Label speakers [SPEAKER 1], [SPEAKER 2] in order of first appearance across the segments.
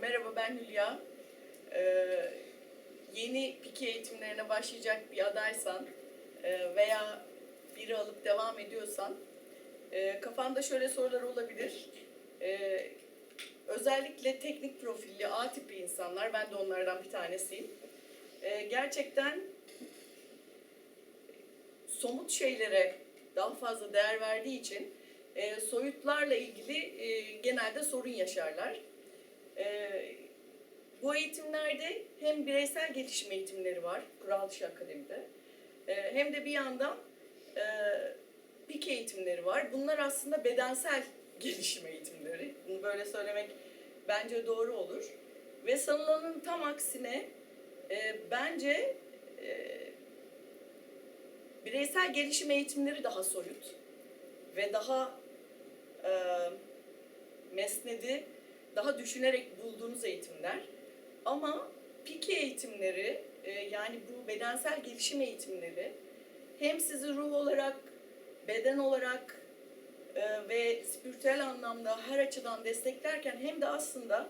[SPEAKER 1] merhaba ben Hülya. Ee, yeni piki eğitimlerine başlayacak bir adaysan e, veya biri alıp devam ediyorsan e, kafanda şöyle sorular olabilir. E, özellikle teknik profilli A tipi insanlar, ben de onlardan bir tanesiyim. E, gerçekten somut şeylere daha fazla değer verdiği için e, soyutlarla ilgili e, genelde sorun yaşarlar. E, bu eğitimlerde hem bireysel gelişim eğitimleri var Kural Dışı Akademi'de e, hem de bir yandan e, PIK eğitimleri var. Bunlar aslında bedensel gelişim eğitimleri. Bunu böyle söylemek bence doğru olur. Ve sanılanın tam aksine e, bence e, bireysel gelişim eğitimleri daha soyut ve daha e, mesnedi, daha düşünerek bulduğunuz eğitimler. Ama piki eğitimleri, e, yani bu bedensel gelişim eğitimleri hem sizi ruh olarak, beden olarak e, ve spiritüel anlamda her açıdan desteklerken hem de aslında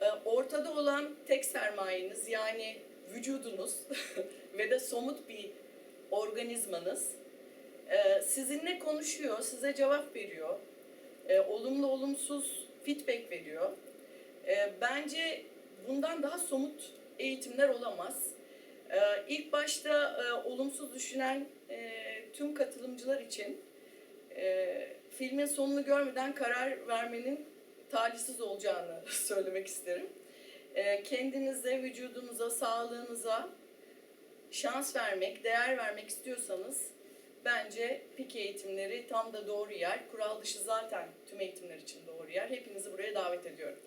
[SPEAKER 1] e, ortada olan tek sermayeniz yani vücudunuz ve de somut bir organizmanız sizinle konuşuyor, size cevap veriyor, olumlu olumsuz feedback veriyor. E, bence bundan daha somut eğitimler olamaz. E, ilk başta e, olumsuz düşünen e, tüm katılımcılar için e, filmin sonunu görmeden karar vermenin talihsiz olacağını söylemek isterim. E, kendinize, vücudunuza, sağlığınıza şans vermek, değer vermek istiyorsanız bence PIK eğitimleri tam da doğru yer. Kural dışı zaten tüm eğitimler için doğru yer. Hepinizi buraya davet ediyorum.